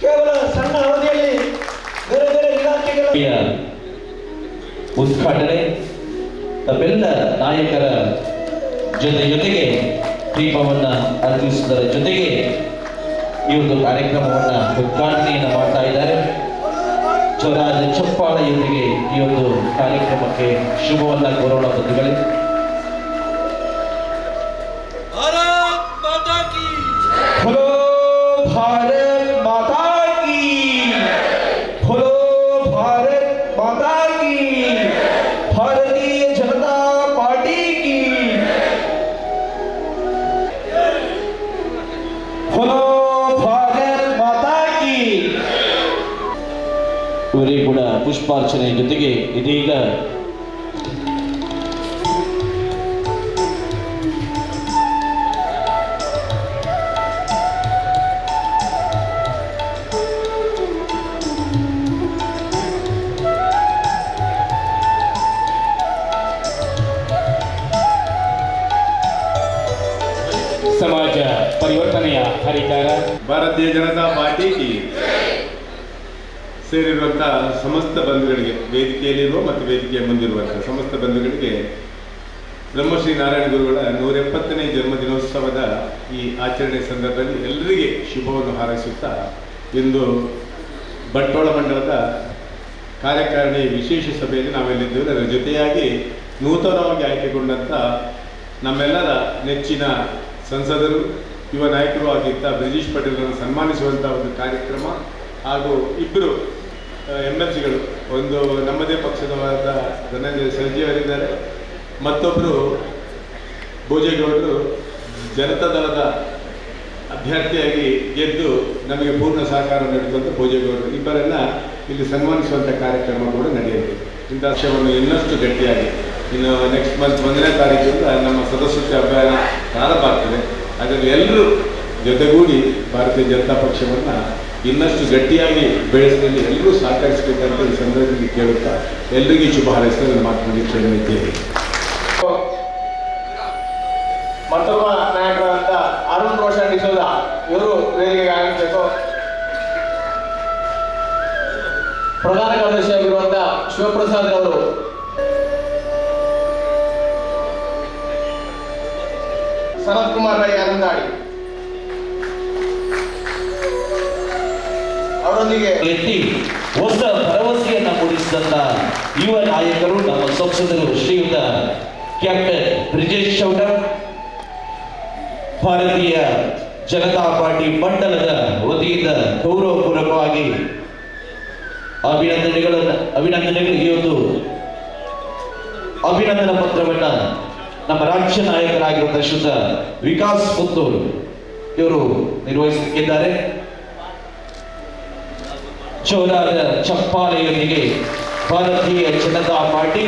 ಕೇವಲ ಸಣ್ಣ ಅವಧಿಯಲ್ಲಿ ಬೇರೆ ಬೇರೆ ಇಲಾಖೆಗಳ ಉದ್ಘಾಟನೆ, ತಮ್ಮೆಲ್ಲ ನಾಯಕರ ಜೊತೆ ಜೊತೆಗೆ ದೀಪವನ್ನ ಅರ್ಪಿಸುವುದರ ಜೊತೆಗೆ ಈ ಒಂದು ಕಾರ್ಯಕ್ರಮವನ್ನ ಉದ್ಘಾಟನೆಯನ್ನು ಮಾಡ್ತಾ ಇದ್ದಾರೆ. ಜೋರಾದ ಚಪ್ಪಾಳೆಯೊಂದಿಗೆ ಈ ಒಂದು ಕಾರ್ಯಕ್ರಮಕ್ಕೆ ಶುಭವನ್ನ ಕೋರೋಣ ಬಂಧುಗಳೇ ಇವರಿಗೆ ಕೂಡ ಪುಷ್ಪಾರ್ಚನೆ ಜೊತೆಗೆ ಇದೀಗ ಸಮಾಜ ಪರಿವರ್ತನೆಯ ಹರಿಕಾರ. ಭಾರತೀಯ ಜನತಾ ಪಾರ್ಟಿಗೆ ಸೇರಿರುವಂಥ ಸಮಸ್ತ ಬಂಧುಗಳಿಗೆ ವೇದಿಕೆಯಲ್ಲಿರುವ ಮತ್ತು ವೇದಿಕೆಯ ಮುಂದಿರುವಂಥ ಸಮಸ್ತ ಬಂಧುಗಳಿಗೆ ಬ್ರಹ್ಮಶ್ರೀ ನಾರಾಯಣ ಗುರುಗಳ ನೂರ ಎಪ್ಪತ್ತನೇ ಜನ್ಮದಿನೋತ್ಸವದ ಈ ಆಚರಣೆ ಸಂದರ್ಭದಲ್ಲಿ ಎಲ್ಲರಿಗೆ ಶುಭವನ್ನು ಹಾರೈಸುತ್ತಾ ಇಂದು ಬಟ್ಟೋಳ ಮಂಡಲದ ಕಾರ್ಯಕಾರಿಣಿ ವಿಶೇಷ ಸಭೆಯಲ್ಲಿ ನಾವೆಲ್ಲಿದ್ದೇವೆ? ಅದರ ಜೊತೆಯಾಗಿ ನೂತನವಾಗಿ ಆಯ್ಕೆಗೊಂಡಂಥ ನಮ್ಮೆಲ್ಲರ ನೆಚ್ಚಿನ ಸಂಸದರು, ಯುವ ನಾಯಕರು ಆಗಿದ್ದ ಬ್ರಿಜೇಶ್ ಪಟೇಲರನ್ನು ಸನ್ಮಾನಿಸುವಂಥ ಒಂದು ಕಾರ್ಯಕ್ರಮ ಹಾಗೂ ಇಬ್ಬರು ಎಂ ಎಲ್ ಸಿಗಳು ಒಂದು ನಮ್ಮದೇ ಪಕ್ಷದವಾದ ಧನಂಜಯ ಸರ್ಜಿ ಅವರಿದ್ದಾರೆ. ಮತ್ತೊಬ್ಬರು ಭೋಜೇಗೌಡರು ಜನತಾದಳದ ಅಭ್ಯರ್ಥಿಯಾಗಿ ಗೆದ್ದು ನಮಗೆ ಪೂರ್ಣ ಸಹಕಾರ ನೀಡಿದಂಥ ಭೋಜೇಗೌಡರು. ಇಬ್ಬರನ್ನ ಇಲ್ಲಿ ಸನ್ಮಾನಿಸುವಂಥ ಕಾರ್ಯಕ್ರಮ ಕೂಡ ನಡೆಯಲಿದೆ. ಇಂಥ ವಿಷಯವನ್ನು ಇನ್ನಷ್ಟು ಗಟ್ಟಿಯಾಗಿ ಇನ್ನು ನೆಕ್ಸ್ಟ್ ಮಂತ್ ಒಂದನೇ ತಾರೀಕಿಂದ ನಮ್ಮ ಸದಸ್ಯತ್ವ ಅಭಿಯಾನ ಪ್ರಾರಂಭ ಆಗ್ತದೆ. ಅದರಲ್ಲಿ ಎಲ್ಲರೂ ಜೊತೆಗೂಡಿ ಭಾರತೀಯ ಜನತಾ ಪಕ್ಷವನ್ನು ಇನ್ನಷ್ಟು ಗಟ್ಟಿಯಾಗಿ ಬೆಳೆಸಿದಲ್ಲಿ ಎಲ್ಲರೂ ಸಹಕರಿಸಬೇಕಂತ ಈ ಸಂದರ್ಭದಲ್ಲಿ ಕೇಳುತ್ತಾ ಎಲ್ಲರಿಗೂ ಶುಭ ನನ್ನ ಮಾತು ಮುಗಿಸ್ತೇನೆ ಮತ್ತೊಬ್ಬ ನಾಯಕರಾದಂಥ ಅರುಣ್ ರೋಷನ್ ಡಿಸೋದ ಇವರು ವೇದಿಕೆಗೆ ಆಗಬೇಕು ಪ್ರಧಾನ ಕಾರ್ಯದರ್ಶಿಯಾಗಿರುವಂಥ ಶಿವಪ್ರಸಾದ್ ಅವರು ಸನತ್ ಕುಮಾರ್ ರೈ ಆನಂದಾಡಿ ಅವರೊಂದಿಗೆ ಎತ್ತಿ ಹೊಸ ಭರವಸೆಯನ್ನ ಮೂಡಿಸಿದಂತ ಯುವ ನಾಯಕರು ನಮ್ಮ ಸಂಸದರು ಶ್ರೀಯುತ ಕ್ಯಾಪ್ಟನ್ ಬ್ರಿಜೇಶ್ ಚೌಟರ್ ಭಾರತೀಯ ಜನತಾ ಪಾರ್ಟಿ ಮಂಡಲದ ವತಿಯಿಂದ ಗೌರವಪೂರ್ವಕವಾಗಿ ಅಭಿನಂದನೆಗಳನ್ನ, ಅಭಿನಂದನೆಗಳು ಈ ಒಂದು ಅಭಿನಂದನಾ ಪತ್ರವನ್ನ ನಮ್ಮ ರಾಜ್ಯ ನಾಯಕರಾಗಿರುವಂತಹ ಶ್ರೀಯುತ ವಿಕಾಸ್ ಪುತ್ತೂರು ಇವರು ನಿರ್ವಹಿಸುತ್ತಿದ್ದಾರೆ ಚೋಲಾದ ಚಪ್ಪಾಲೆಯೊಂದಿಗೆ ಭಾರತೀಯ ಜನತಾ ಪಾರ್ಟಿ,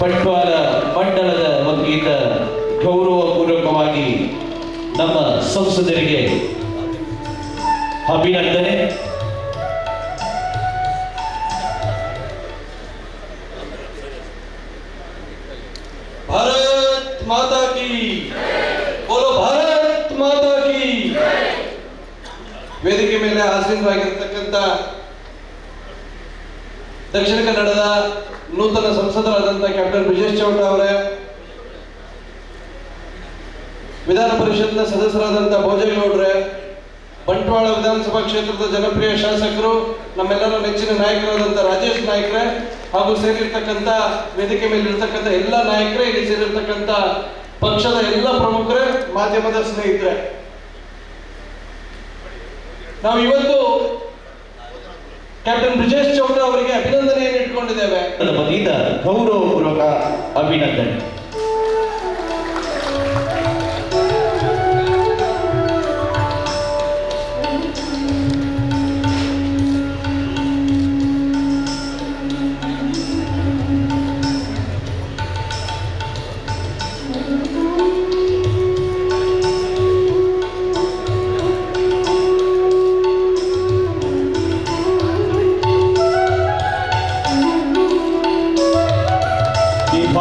ಬಂಟ್ವಾಳ ಮಂಡಲದ ವತಿಯಿಂದ ಗೌರವಪೂರ್ವಕವಾಗಿ ನಮ್ಮ ಸಂಸದರಿಗೆ ಅಭಿನಂದನೆ. ಭಾರತ್ ಮಾತಾ ಕಿ, ಬೋಲೋ ಭಾರತ್. ವೇದಿಕೆ ಮೇಲೆ ಆಸೀನರಾಗಿರ್ತಕ್ಕಂಥ ದಕ್ಷಿಣ ಕನ್ನಡದ ನೂತನ ಸಂಸದರಾದಂಥ ಕ್ಯಾಪ್ಟನ್ ಬ್ರಿಜೇಶ್ ಚೌಟ ಅವರೇ, ವಿಧಾನ ಪರಿಷತ್ನ ಸದಸ್ಯರಾದಂಥ ಭೋಜೇಗೌಡ್ರೆ, ಬಂಟ್ವಾಳ ವಿಧಾನಸಭಾ ಕ್ಷೇತ್ರದ ಜನಪ್ರಿಯ ಶಾಸಕರು, ನಮ್ಮೆಲ್ಲರ ನೆಚ್ಚಿನ ನಾಯಕರಾದಂಥ ರಾಜೇಶ್ ನಾಯ್ಕರೇ ಹಾಗೂ ಸೇರಿರ್ತಕ್ಕಂಥ ವೇದಿಕೆ ಮೇಲೆ ಇರ್ತಕ್ಕಂಥ ಎಲ್ಲ ನಾಯಕರೇ, ಇಲ್ಲಿ ಸೇರಿರ್ತಕ್ಕಂಥ ಪಕ್ಷದ ಎಲ್ಲ ಪ್ರಮುಖರೇ, ಮಾಧ್ಯಮದ ಸ್ನೇಹಿತರೆ. ನಾವು ಇವತ್ತು ಕ್ಯಾಪ್ಟನ್ ಬ್ರಿಜೇಶ್ ಚೌಟ ಅವರಿಗೆ ಅಭಿನಂದನೆಯನ್ನು ಇಟ್ಕೊಂಡಿದ್ದೇವೆ. ಗೌರವಪೂರ್ವಕ ಅಭಿನಂದನೆ.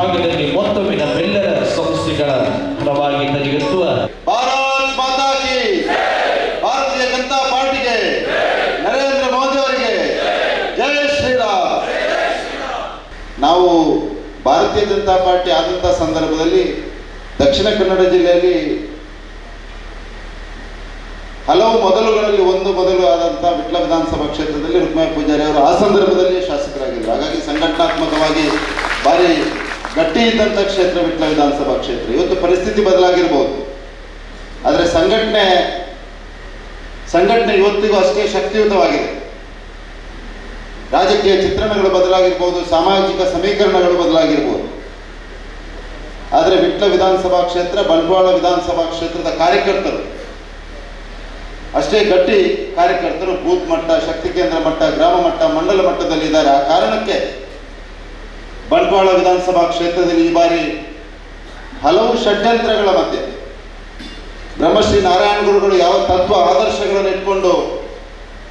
ಭಾಗದಲ್ಲಿ ಮತ್ತೊಮ್ಮೆ ನಮ್ಮೆಲ್ಲರ ಸಂಸ್ಥೆಗಳ ಪರವಾಗಿ ಭಾರತೀಯ ಜನತಾ ಪಾರ್ಟಿಗೆ ನರೇಂದ್ರ ನಾವು ಭಾರತೀಯ ಜನತಾ ಪಾರ್ಟಿ ಆದಂತಹ ಸಂದರ್ಭದಲ್ಲಿ ದಕ್ಷಿಣ ಕನ್ನಡ ಜಿಲ್ಲೆಯಲ್ಲಿ ಹಲವು ಮೊದಲುಗಳಲ್ಲಿ ಒಂದು ಮೊದಲು ಆದಂತಹ ವಿಟ್ಲ ವಿಧಾನಸಭಾ ಕ್ಷೇತ್ರದಲ್ಲಿ ರುಕ್ಮಾಯ ಪೂಜಾರಿ ಅವರು ಆ ಸಂದರ್ಭದಲ್ಲಿ ಶಾಸಕರಾಗಿದ್ದರು. ಹಾಗಾಗಿ ಸಂಘಟನಾತ್ಮಕವಾಗಿ ಭಾರಿ ಗಟ್ಟಿ ಇದ್ದಂಥ ಕ್ಷೇತ್ರ ವಿಟ್ಲ ವಿಧಾನಸಭಾ ಕ್ಷೇತ್ರ. ಇವತ್ತು ಪರಿಸ್ಥಿತಿ ಬದಲಾಗಿರ್ಬೋದು. ಆದರೆ ಸಂಘಟನೆ ಸಂಘಟನೆ ಇವತ್ತಿಗೂ ಅಷ್ಟೇ ಶಕ್ತಿಯುತವಾಗಿದೆ. ರಾಜಕೀಯ ಚಿತ್ರಣಗಳು ಬದಲಾಗಿರ್ಬೋದು, ಸಾಮಾಜಿಕ ಸಮೀಕರಣಗಳು ಬದಲಾಗಿರ್ಬೋದು. ಆದರೆ ವಿಟ್ಲ ವಿಧಾನಸಭಾ ಕ್ಷೇತ್ರ, ಬಂಟ್ವಾಳ ವಿಧಾನಸಭಾ ಕ್ಷೇತ್ರದ ಕಾರ್ಯಕರ್ತರು. ಅಷ್ಟೇ ಗಟ್ಟಿ ಕಾರ್ಯಕರ್ತರು ಬೂತ್ ಮಟ್ಟ, ಶಕ್ತಿ ಕೇಂದ್ರ ಮಟ್ಟ, ಗ್ರಾಮ ಮಟ್ಟ, ಮಂಡಲ ಮಟ್ಟದಲ್ಲಿ ಇದ್ದಾರೆ ಆ ಕಾರಣಕ್ಕೆ ಬಂಟ್ವಾಳ ವಿಧಾನಸಭಾ ಕ್ಷೇತ್ರದಲ್ಲಿ ಈ ಬಾರಿ ಹಲವು ಷಡ್ಯಂತ್ರಗಳ ಮಧ್ಯೆ ಬ್ರಹ್ಮಶ್ರೀ ನಾರಾಯಣ ಗುರುಗಳು ಯಾವ ತತ್ವ ಆದರ್ಶಗಳನ್ನು ಇಟ್ಕೊಂಡು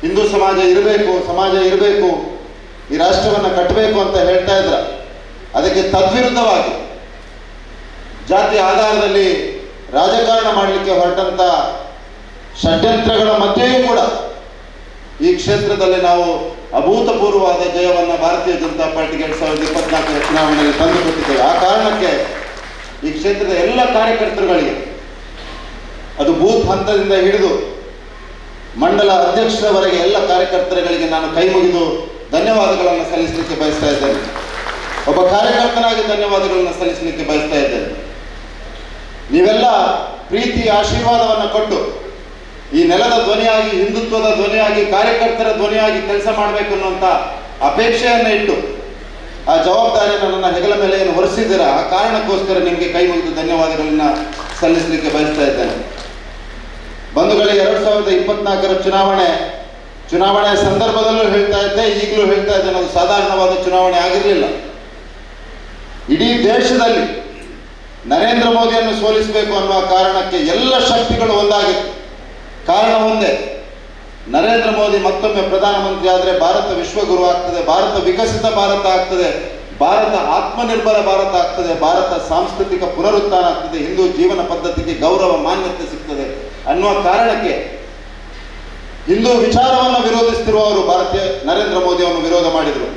ಹಿಂದೂ ಸಮಾಜ ಇರಬೇಕು ಸಮಾಜ ಇರಬೇಕು, ಈ ರಾಷ್ಟ್ರವನ್ನು ಕಟ್ಟಬೇಕು ಅಂತ ಹೇಳ್ತಾ ಇದ್ರ. ಅದಕ್ಕೆ ತದ್ವಿರುದ್ಧವಾಗಿ ಜಾತಿ ಆಧಾರದಲ್ಲಿ ರಾಜಕಾರಣ ಮಾಡಲಿಕ್ಕೆ ಹೊರಟಂತ ಷಡ್ಯಂತ್ರಗಳ ಮಧ್ಯೆಯೂ ಕೂಡ ಈ ಕ್ಷೇತ್ರದಲ್ಲಿ ನಾವು ಅಭೂತಪೂರ್ವವಾದ ಜಯವನ್ನು ಭಾರತೀಯ ಜನತಾ ಪಾರ್ಟಿಗೆ ಎರಡ್ ಸಾವಿರದ ಇಪ್ಪತ್ನಾಲ್ಕರ ಚುನಾವಣೆಯಲ್ಲಿ ತಂದುಕೊಟ್ಟಿದ್ದೇವೆ. ಆ ಕಾರಣಕ್ಕೆ ಈ ಕ್ಷೇತ್ರದ ಎಲ್ಲ ಕಾರ್ಯಕರ್ತರುಗಳಿಗೆ ಅದು ಬೂತ್ ಹಂತದಿಂದ ಹಿಡಿದು ಮಂಡಲ ಅಧ್ಯಕ್ಷರವರೆಗೆ ಎಲ್ಲ ಕಾರ್ಯಕರ್ತರುಗಳಿಗೆ ನಾನು ಕೈ ಮುಗಿದು ಧನ್ಯವಾದಗಳನ್ನು ಸಲ್ಲಿಸಲಿಕ್ಕೆ ಬಯಸ್ತಾ ಇದ್ದೇನೆ. ಒಬ್ಬ ಕಾರ್ಯಕರ್ತನಾಗಿ ಧನ್ಯವಾದಗಳನ್ನು ಸಲ್ಲಿಸಲಿಕ್ಕೆ ಬಯಸ್ತಾ ಇದ್ದೇನೆ. ನೀವೆಲ್ಲ ಪ್ರೀತಿ ಆಶೀರ್ವಾದವನ್ನು ಕೊಟ್ಟು ಈ ನೆಲದ ಧ್ವನಿಯಾಗಿ, ಹಿಂದುತ್ವದ ಧ್ವನಿಯಾಗಿ, ಕಾರ್ಯಕರ್ತರ ಧ್ವನಿಯಾಗಿ ಕೆಲಸ ಮಾಡಬೇಕು ಅನ್ನುವಂಥ ಅಪೇಕ್ಷೆಯನ್ನು ಇಟ್ಟು ಆ ಜವಾಬ್ದಾರಿಯನ್ನು ನನ್ನ ಹೆಗಲ ಮೇಲೆ ಏನು ಹೊರಿಸಿದ್ದೀರ ಆ ಕಾರಣಕ್ಕೋಸ್ಕರ ನಿಮಗೆ ಕೈ ಮುಗಿದು ಧನ್ಯವಾದಗಳನ್ನ ಸಲ್ಲಿಸಲಿಕ್ಕೆ ಬಯಸ್ತಾ ಇದ್ದೇನೆ. ಬಂಧುಗಳೇ, ಎರಡ್ ಸಾವಿರದ ಇಪ್ಪತ್ನಾಲ್ಕರ ಚುನಾವಣೆ ಚುನಾವಣೆಯ ಸಂದರ್ಭದಲ್ಲೂ ಹೇಳ್ತಾ ಇದ್ದೆ, ಈಗಲೂ ಹೇಳ್ತಾ ಇದ್ದೇನೆ ಅದು ಸಾಧಾರಣವಾದ ಚುನಾವಣೆ ಆಗಿರಲಿಲ್ಲ. ಇಡೀ ದೇಶದಲ್ಲಿ ನರೇಂದ್ರ ಮೋದಿಯನ್ನು ಸೋಲಿಸಬೇಕು ಅನ್ನುವ ಕಾರಣಕ್ಕೆ ಎಲ್ಲ ಶಕ್ತಿಗಳು ಒಂದಾಗಿತ್ತು. ಕಾರಣ ಒಂದೇ. ನರೇಂದ್ರ ಮೋದಿ ಮತ್ತೊಮ್ಮೆ ಪ್ರಧಾನಮಂತ್ರಿ ಆದರೆ ಭಾರತ ವಿಶ್ವಗುರು ಆಗ್ತದೆ, ಭಾರತ ವಿಕಸಿತ ಭಾರತ ಆಗ್ತದೆ, ಭಾರತ ಆತ್ಮನಿರ್ಭರ ಭಾರತ ಆಗ್ತದೆ, ಭಾರತ ಸಾಂಸ್ಕೃತಿಕ ಪುನರುತ್ಥಾನ ಆಗ್ತದೆ, ಹಿಂದೂ ಜೀವನ ಪದ್ಧತಿಗೆ ಗೌರವ, ಮಾನ್ಯತೆ ಸಿಗ್ತದೆ ಅನ್ನುವ ಕಾರಣಕ್ಕೆ ಹಿಂದೂ ವಿಚಾರವನ್ನು ವಿರೋಧಿಸುತ್ತಿರುವವರು ಭಾರತೀಯ ನರೇಂದ್ರ ಮೋದಿಯನ್ನು ವಿರೋಧ ಮಾಡಿದರು.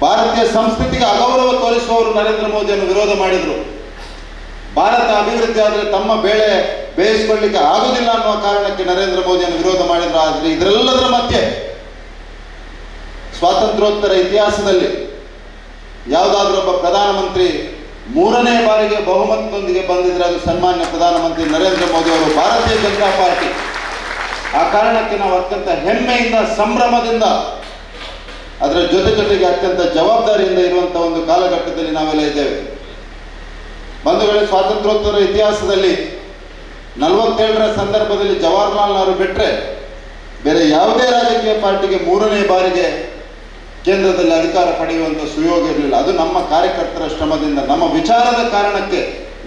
ಭಾರತೀಯ ಸಂಸ್ಕೃತಿಗೆ ಅಗೌರವ ತೋರಿಸುವವರು ನರೇಂದ್ರ ಮೋದಿಯನ್ನು ವಿರೋಧ ಮಾಡಿದರು. ಭಾರತ ಅಭಿವೃದ್ಧಿ ಆದರೆ ತಮ್ಮ ಬೇಳೆ ಬೇಯಿಸಿಕೊಳ್ಳಿಕ್ಕೆ ಆಗುದಿಲ್ಲ ಅನ್ನುವ ಕಾರಣಕ್ಕೆ ನರೇಂದ್ರ ಮೋದಿಯನ್ನು ವಿರೋಧ ಮಾಡಿದ್ರು. ಆದರೆ ಇದರೆಲ್ಲದರ ಮಧ್ಯೆ ಸ್ವಾತಂತ್ರ್ಯೋತ್ತರ ಇತಿಹಾಸದಲ್ಲಿ ಯಾವುದಾದ್ರೂ ಒಬ್ಬ ಪ್ರಧಾನಮಂತ್ರಿ ಮೂರನೇ ಬಾರಿಗೆ ಬಹುಮತದೊಂದಿಗೆ ಬಂದಿದ್ರೆ ಅದು ಸನ್ಮಾನ್ಯ ಪ್ರಧಾನಮಂತ್ರಿ ನರೇಂದ್ರ ಮೋದಿ ಅವರು ಭಾರತೀಯ ಜನತಾ ಪಾರ್ಟಿ. ಆ ಕಾರಣಕ್ಕೆ ನಾವು ಅತ್ಯಂತ ಹೆಮ್ಮೆಯಿಂದ, ಸಂಭ್ರಮದಿಂದ, ಅದರ ಜೊತೆ ಜೊತೆಗೆ ಅತ್ಯಂತ ಜವಾಬ್ದಾರಿಯಿಂದ ಇರುವಂಥ ಒಂದು ಕಾಲಘಟ್ಟದಲ್ಲಿ ನಾವೆಲ್ಲ ಇದ್ದೇವೆ. ಬಂಧುಗಳೇ, ಸ್ವಾತಂತ್ರ್ಯೋತ್ತರ ಇತಿಹಾಸದಲ್ಲಿ ನಲವತ್ತೇಳರ ಸಂದರ್ಭದಲ್ಲಿ ಜವಾಹರ್ಲಾಲ್ ನೆಹರು ಬಿಟ್ಟರೆ ಬೇರೆ ಯಾವುದೇ ರಾಜಕೀಯ ಪಾರ್ಟಿಗೆ ಮೂರನೇ ಬಾರಿಗೆ ಕೇಂದ್ರದಲ್ಲಿ ಅಧಿಕಾರ ಪಡೆಯುವಂಥ ಸುಯೋಗ ಇರಲಿಲ್ಲ. ಅದು ನಮ್ಮ ಕಾರ್ಯಕರ್ತರ ಶ್ರಮದಿಂದ. ನಮ್ಮ ವಿಚಾರದ ಕಾರಣಕ್ಕೆ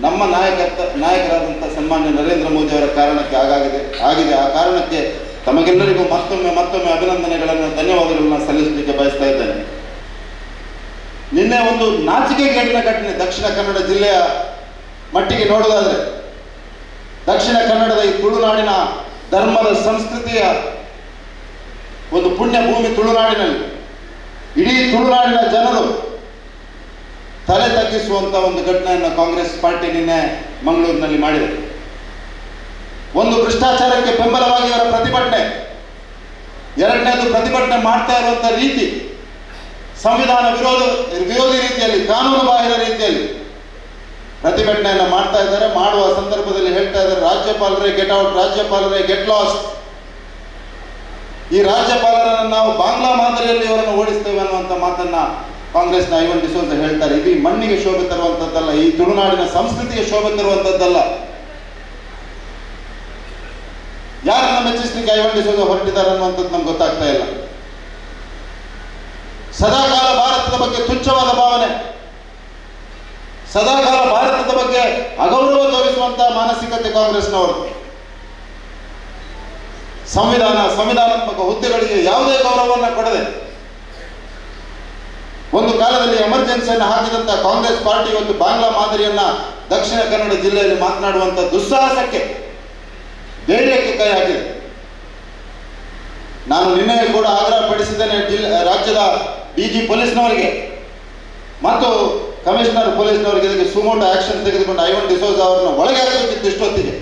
ನಮ್ಮ ನಾಯಕರ್ತ, ನಾಯಕರಾದಂಥ ಸನ್ಮಾನ್ಯ ನರೇಂದ್ರ ಮೋದಿ ಅವರ ಕಾರಣಕ್ಕೆ ಆಗಾಗಿದೆ, ಆಗಿದೆ. ಆ ಕಾರಣಕ್ಕೆ ತಮಗೆಲ್ಲರಿಗೂ ಮತ್ತೊಮ್ಮೆ ಮತ್ತೊಮ್ಮೆ ಅಭಿನಂದನೆಗಳನ್ನು, ಧನ್ಯವಾದಗಳನ್ನು ಸಲ್ಲಿಸಲಿಕ್ಕೆ ಬಯಸ್ತಾ ಇದ್ದೇನೆ. ನಿನ್ನೆ ಒಂದು ನಾಚಿಕೆಗೇಡಿನ ಘಟನೆ ದಕ್ಷಿಣ ಕನ್ನಡ ಜಿಲ್ಲೆಯ ಮಟ್ಟಿಗೆ ನೋಡೋದಾದ್ರೆ, ದಕ್ಷಿಣ ಕನ್ನಡದ ಈ ತುಳುನಾಡಿನ ಧರ್ಮದ ಸಂಸ್ಕೃತಿಯ ಒಂದು ಪುಣ್ಯ ಭೂಮಿ ತುಳುನಾಡಿನಲ್ಲಿ. ಇಡೀ ತುಳುನಾಡಿನ ಜನರು ತಲೆ ತಗ್ಗಿಸುವಂತ ಒಂದು ಘಟನೆಯನ್ನು ಕಾಂಗ್ರೆಸ್ ಪಾರ್ಟಿ ನಿನ್ನೆ ಮಂಗಳೂರಿನಲ್ಲಿ ಮಾಡಿದೆ. ಒಂದು ಭ್ರಷ್ಟಾಚಾರಕ್ಕೆ ಬೆಂಬಲವಾಗಿ ಅವರ ಪ್ರತಿಭಟನೆ, ಎರಡನೇದು ಪ್ರತಿಭಟನೆ ಮಾಡ್ತಾ ಇರುವಂತ ರೀತಿ ಸಂವಿಧಾನ ವಿರೋಧ, ವಿರೋಧಿ ರೀತಿಯಲ್ಲಿ, ಕಾನೂನು ಬಾಹಿರ ರೀತಿಯಲ್ಲಿ ಪ್ರತಿಭಟನೆಯನ್ನು ಮಾಡ್ತಾ ಇದ್ದಾರೆ. ಮಾಡುವ ಸಂದರ್ಭದಲ್ಲಿ ಹೇಳ್ತಾ ಇದ್ದಾರೆ, ರಾಜ್ಯಪಾಲರೇ ಗೆಟ್ ಔಟ್ ರಾಜ್ಯಪಾಲರೇ ಗೆಟ್ ಲಾಸ್ಟ್ ಈ ರಾಜ್ಯಪಾಲರನ್ನು ನಾವು ಬಾಂಗ್ಲಾ ಮಾದರಿಯಲ್ಲಿ ಇವರನ್ನು ಓಡಿಸ್ತೇವೆ ಅನ್ನುವಂಥ ಮಾತನ್ನ ಕಾಂಗ್ರೆಸ್ನ ಐವನ್ ಡಿಸೋಜ ಹೇಳ್ತಾರೆ. ಇದು ಮಣ್ಣಿಗೆ ಶೋಭೆ ತರುವಂಥದ್ದಲ್ಲ ಈ ತುಳುನಾಡಿನ ಸಂಸ್ಕೃತಿಗೆ ಶೋಭೆ ತರುವಂಥದ್ದಲ್ಲ ಯಾರನ್ನ ಮೆಚ್ಚಿಸ್ಲಿಕ್ಕೆ ಐವನ್ ಡಿಸೋಜ ಹೊರಟಿದ್ದಾರೆ ಅನ್ನುವಂಥದ್ದು ನಮ್ಗೆ ಗೊತ್ತಾಗ್ತಾ ಇಲ್ಲ. ಸದಾಕಾಲ ಭಾರತದ ಬಗ್ಗೆ ತುಚ್ಛವಾದ ಭಾವನೆ. ಸದಾಕಾಲ ಭಾರತದ ಬಗ್ಗೆ ಅಗೌರವ ತೋರಿಸುವಂತಹ ಮಾನಸಿಕತೆ ಕಾಂಗ್ರೆಸ್ನವರು. ಸಂವಿಧಾನ, ಸಂವಿಧಾನಾತ್ಮಕ ಹುದ್ದೆಗಳಿಗೆ ಯಾವುದೇ ಗೌರವವನ್ನು ಕೊಡದೆ ಒಂದು ಕಾಲದಲ್ಲಿ ಎಮರ್ಜೆನ್ಸಿಯನ್ನು ಹಾಕಿದಂಥ ಕಾಂಗ್ರೆಸ್ ಪಾರ್ಟಿ ಇವತ್ತು ಬಾಂಗ್ಲಾ ಮಾದರಿಯನ್ನ ದಕ್ಷಿಣ ಕನ್ನಡ ಜಿಲ್ಲೆಯಲ್ಲಿ ಮಾತನಾಡುವಂಥ ದುಸ್ಸಾಹಸಕ್ಕೆ ಧೈರ್ಯಕ್ಕೆ ಕೈ ಹಾಕಿದೆ. ನಾನು ನಿನ್ನೆ ಕೂಡ ಆಗ್ರಹ ಪಡಿಸಿದ್ದೇನೆ ಜಿಲ್ಲೆ ರಾಜ್ಯದ ಡಿ ಜಿ ಪೊಲೀಸ್ನವರಿಗೆ. ಮತ್ತು ಕಮಿಷನರ್ ಪೊಲೀಸ್ನವರಿಗೆ ಇದಕ್ಕೆ ಸುಮೋಟೋ ಆಕ್ಷನ್ ತೆಗೆದುಕೊಂಡು ಐವನ್ ಡಿಸೋಜ್ ಅವರನ್ನ ಒಳಗೆ ಹಾಕಬೇಕಿತ್ತು ಇಷ್ಟೊತ್ತಿಗೆ.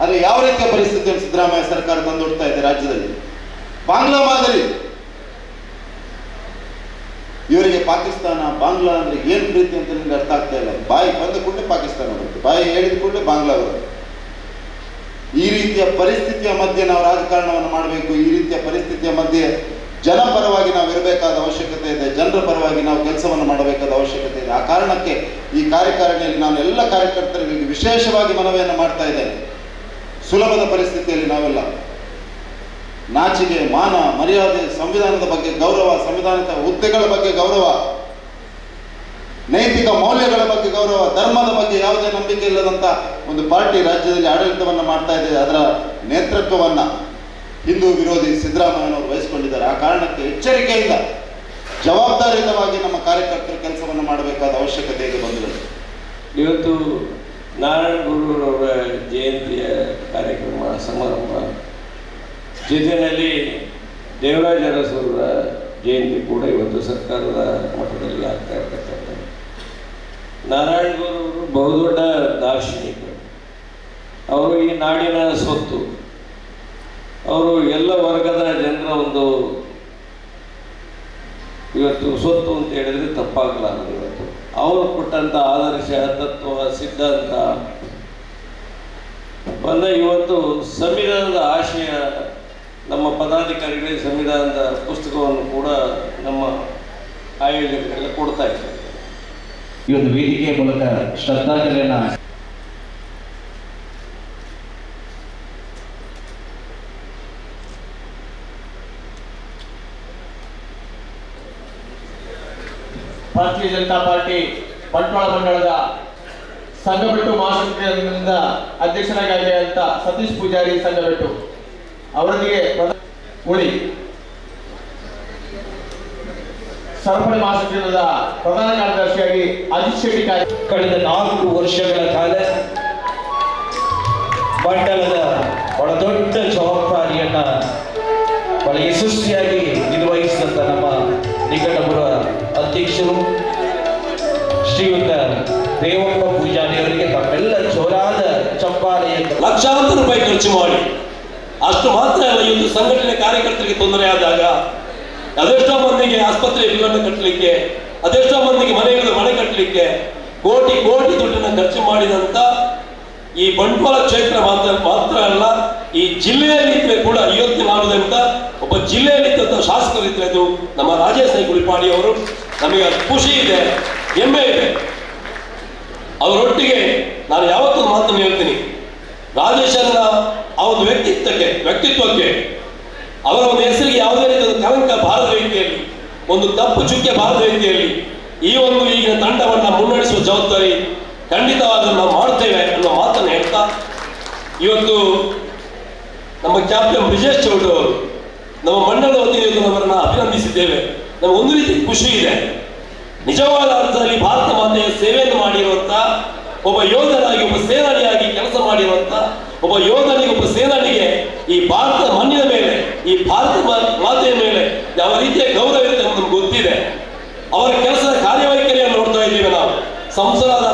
ಆದರೆ ಯಾವ ರೀತಿಯ ಪರಿಸ್ಥಿತಿಯನ್ನು ಸಿದ್ದರಾಮಯ್ಯ ಸರ್ಕಾರ ತಂದೊಡ್ತಾ ಇದೆ ರಾಜ್ಯದಲ್ಲಿ? ಬಾಂಗ್ಲಾ ಮಾದರಿ ಇವರಿಗೆ ಪಾಕಿಸ್ತಾನ, ಬಾಂಗ್ಲಾ ಅಂದ್ರೆ ಏನು ಪ್ರೀತಿ ಅಂತ ನಿಮ್ಗೆ ಅರ್ಥ ಆಗ್ತಾ ಇಲ್ಲ. ಬಾಯಿ ಬಂದ ಕೂಡಲೇ ಪಾಕಿಸ್ತಾನ ಬರುತ್ತೆ ಬಾಯಿ ಹೇಳಿದ ಕೂಡಲೇ ಬಾಂಗ್ಲಾ ಬರುತ್ತೆ ಈ ರೀತಿಯ ಪರಿಸ್ಥಿತಿಯ ಮಧ್ಯೆ ನಾವು ರಾಜಕಾರಣವನ್ನು ಮಾಡಬೇಕು. ಈ ರೀತಿಯ ಪರಿಸ್ಥಿತಿಯ ಮಧ್ಯೆ ಜನಪರವಾಗಿ ನಾವು ಇರಬೇಕಾದ ಅವಶ್ಯಕತೆ ಇದೆ, ಜನರ ಪರವಾಗಿ ನಾವು ಕೆಲಸವನ್ನು ಮಾಡಬೇಕಾದ ಅವಶ್ಯಕತೆ ಇದೆ. ಆ ಕಾರಣಕ್ಕೆ ಈ ಕಾರ್ಯಕಾರಿಣಿಯಲ್ಲಿ ನಾನು ಎಲ್ಲ ಕಾರ್ಯಕರ್ತರಿಗೆ ವಿಶೇಷವಾಗಿ ಮನವಿಯನ್ನು ಮಾಡ್ತಾ ಇದ್ದೇನೆ. ಸುಲಭದ ಪರಿಸ್ಥಿತಿಯಲ್ಲಿ ನಾವೆಲ್ಲ ನಾಚಿಕೆ, ಮಾನ, ಮರ್ಯಾದೆ, ಸಂವಿಧಾನದ ಬಗ್ಗೆ ಗೌರವ, ಸಂವಿಧಾನದ ಹುದ್ದೆಗಳ ಬಗ್ಗೆ ಗೌರವ, ನೈತಿಕ ಮೌಲ್ಯಗಳ ಬಗ್ಗೆ ಗೌರವ, ಧರ್ಮದ ಬಗ್ಗೆ ಯಾವುದೇ ನಂಬಿಕೆ ಇಲ್ಲದಂತ ಒಂದು ಪಾರ್ಟಿ ರಾಜ್ಯದಲ್ಲಿ ಆಡಳಿತವನ್ನು ಮಾಡ್ತಾ ಇದೆ. ಅದರ ನೇತೃತ್ವವನ್ನ ಹಿಂದೂ ವಿರೋಧಿ ಸಿದ್ದರಾಮಯ್ಯನವರು ವಹಿಸಿಕೊಂಡಿದ್ದಾರೆ. ಆ ಕಾರಣಕ್ಕೆ ಎಚ್ಚರಿಕೆಯಿಂದ, ಜವಾಬ್ದಾರಿಯುತವಾಗಿ ನಮ್ಮ ಕಾರ್ಯಕರ್ತರು ಕೆಲಸವನ್ನು ಮಾಡಬೇಕಾದ ಅವಶ್ಯಕತೆ ಇದು ಬಂದಿದೆ. ಇವತ್ತು ನಾರಾಯಣ ಗುರುರವರ ಜಯಂತಿಯ ಕಾರ್ಯಕ್ರಮ, ಸಮಾರಂಭ. ಜೊತೆಯಲ್ಲಿ ದೇವರಾಜ ಅರಸರ ಜಯಂತಿ ಕೂಡ ಇವತ್ತು ಸರ್ಕಾರದ ಮಟ್ಟದಲ್ಲಿ ಆಗ್ತಾ ಇರ್ತಕ್ಕಂಥ ನಾರಾಯಣ ಗುರುವರು ಬಹುದೊಡ್ಡ ದಾರ್ಶನಿಕರು. ಅವರು ಈ ನಾಡಿನ ಸ್ವತ್ತು ಅವರು ಎಲ್ಲ ವರ್ಗದ ಜನರ ಒಂದು ಇವತ್ತು ಸ್ವತ್ತು ಅಂತ ಹೇಳಿದ್ರೆ ತಪ್ಪಾಗಲಾರದು ಇವತ್ತು. ಅವರು ಕೊಟ್ಟಂತ ಆದರ್ಶ, ತತ್ವ, ಸಿದ್ಧಾಂತ ಬಂದ ಇವತ್ತು ಸಂವಿಧಾನದ ಆಶಯ, ನಮ್ಮ ಪದಾಧಿಕಾರಿಗಳಿಗೆ ಸಂವಿಧಾನದ ಪುಸ್ತಕವನ್ನು ಕೂಡ ನಮ್ಮ ಆಯೋಜಕರೆಲ್ಲ ಕೊಡ್ತಾ ಇದ್ದಾರೆ. ಈ ಒಂದು ವೇದಿಕೆಯ ಮೂಲಕ ಶ್ರದ್ಧಾಂಜಲಿಯನ್ನ ಭಾರತೀಯ ಜನತಾ ಪಾರ್ಟಿ ಬಂಟ್ವಾಳ ಮಂಡಳದ ಸಂಘಬಿಟ್ಟು ಮಹಾಸಂಘದಿಂದ ಅಧ್ಯಕ್ಷನಾಗಿ ಅಂತ ಸತೀಶ್ ಪೂಜಾರಿ ಸಂಘಬಿಟ್ಟು. ಅವರೊಂದಿಗೆ ಪ್ರಧಾನ- ಉಳಿ ಸರಪಳಿ ಮಹಾಸಂಘದ ಪ್ರಧಾನ ಕಾರ್ಯದರ್ಶಿಯಾಗಿ ಅಜಿತ್ ಶೆಟ್ಟಿ ಕಳೆದ ನಾಲ್ಕು ವರ್ಷಗಳ ಕಾಲ ಮಂಡಲದ ಬಹಳ ದೊಡ್ಡ ಜವಾಬ್ದಾರಿಯನ್ನ ಬಹಳ ಯಶಸ್ವಿಯಾಗಿ ಅಧ್ಯಕ್ಷರು ಶ್ರೀಯುತ ದೇವಪ್ಪ ಪೂಜಾರಿ ಅವರಿಗೆ ತಮ್ಮೆಲ್ಲ ಜೋರಾದ ಚಪ್ಪಾಳೆಯ ಲಕ್ಷಾಂತರ ರೂಪಾಯಿ ಖರ್ಚು ಮಾಡಿ. ಅಷ್ಟು ಮಾತ್ರ ಅಲ್ಲ ಇವತ್ತು ಸಂಘಟನೆ ಕಾರ್ಯಕರ್ತರಿಗೆ ತೊಂದರೆ ಆದಾಗ ಅದೆಷ್ಟೋ ಮಂದಿಗೆ ಆಸ್ಪತ್ರೆ ಬಿಲ್ಲನ್ನು ಕಟ್ಟಲಿಕ್ಕೆ, ಅದೆಷ್ಟೋ ಮಂದಿಗೆ ಮನೆಗಳ ಮನೆ ಕಟ್ಟಲಿಕ್ಕೆ ಕೋಟಿ ಕೋಟಿ ದುಡ್ಡನ್ನು ಖರ್ಚು ಮಾಡಿದಂತ ಈ ಬಂಟ್ವಾಳ ಕ್ಷೇತ್ರ ಮಾತ್ರ ಮಾತ್ರ ಅಲ್ಲ, ಈ ಜಿಲ್ಲೆಯಲ್ಲಿದ್ದರೆ ಕೂಡ ಯೋಚನೆ ಮಾಡುವುದಂತ, ಒಬ್ಬ ಜಿಲ್ಲೆಯಲ್ಲಿದ್ದಂಥ ಶಾಸಕರಿದ್ರೆ ನಮ್ಮ ರಾಜೇಶ್ ಗುಳಿಪಾಡಿ ಅವರು. ನಮಗೆ ಖುಷಿ ಇದೆ, ಹೆಮ್ಮೆ ಇದೆ. ಅವರೊಟ್ಟಿಗೆ ನಾನು ಯಾವತ್ತೊಂದು ಮಾತನ್ನು ಹೇಳ್ತೀನಿ. ರಾಜೇಶನ್ನ ಆ ಒಂದು ವ್ಯಕ್ತಿತ್ವಕ್ಕೆ ವ್ಯಕ್ತಿತ್ವಕ್ಕೆ, ಅವರ ಒಂದು ಹೆಸರಿಗೆ ಯಾವುದೇ ರೀತಿಯ ಕಳಂಕ ಬಾರದ ರೀತಿಯಲ್ಲಿ, ಒಂದು ತಪ್ಪು ಚುಕ್ಕೆ ಬಾರದ ರೀತಿಯಲ್ಲಿ ಈ ಒಂದು ಈಗಿನ ತಂಡವನ್ನು ಮುನ್ನಡೆಸುವ ಜವಾಬ್ದಾರಿ ಖಂಡಿತವಾದ ನಾವು ಮಾಡ್ತೇವೆ ಅನ್ನೋ ಮಾತನ್ನು ಹೇಳ್ತಾ, ಇವತ್ತು ನಮ್ಮ ಕ್ಯಾಪ್ಟನ್ ಬ್ರಿಜೇಶ್ ಚೌಡ್ ಅವರು ನಮ್ಮ ಮಂಡಳ ವತಿಯಿಂದ ಅವರನ್ನು ಅಭಿನಂದಿಸಿದ್ದೇವೆ. ನಮಗೆ ಒಂದು ರೀತಿ ಖುಷಿ ಇದೆ. ನಿಜವಾದ ಅರ್ಥದಲ್ಲಿ ಭಾರತ ಮಾತೆಯ ಸೇವೆಯನ್ನು ಮಾಡಿರುವಂತ ಒಬ್ಬ ಯೋಧನಾಗಿ, ಒಬ್ಬ ಸೇನಾನಿಯಾಗಿ ಕೆಲಸ ಮಾಡಿರುವಂತ ಒಬ್ಬ ಯೋಧನಿಗೆ, ಒಬ್ಬ ಸೇನಾನಿಗೆ ಈ ಭಾರತ ಮಣ್ಣಿನ ಮೇಲೆ, ಈ ಭಾರತ ಮಾತೆಯ ಮೇಲೆ ಯಾವ ರೀತಿಯ ಗೌರವ ಇರುತ್ತೆ ನಮ್ಗೆ ಗೊತ್ತಿದೆ. ಅವರ ಕೆಲಸದ ಕಾರ್ಯವೈಖರಿಯನ್ನು ನೋಡ್ತಾ ಇದ್ದೀವಿ ನಾವು. ಸಂಸದರ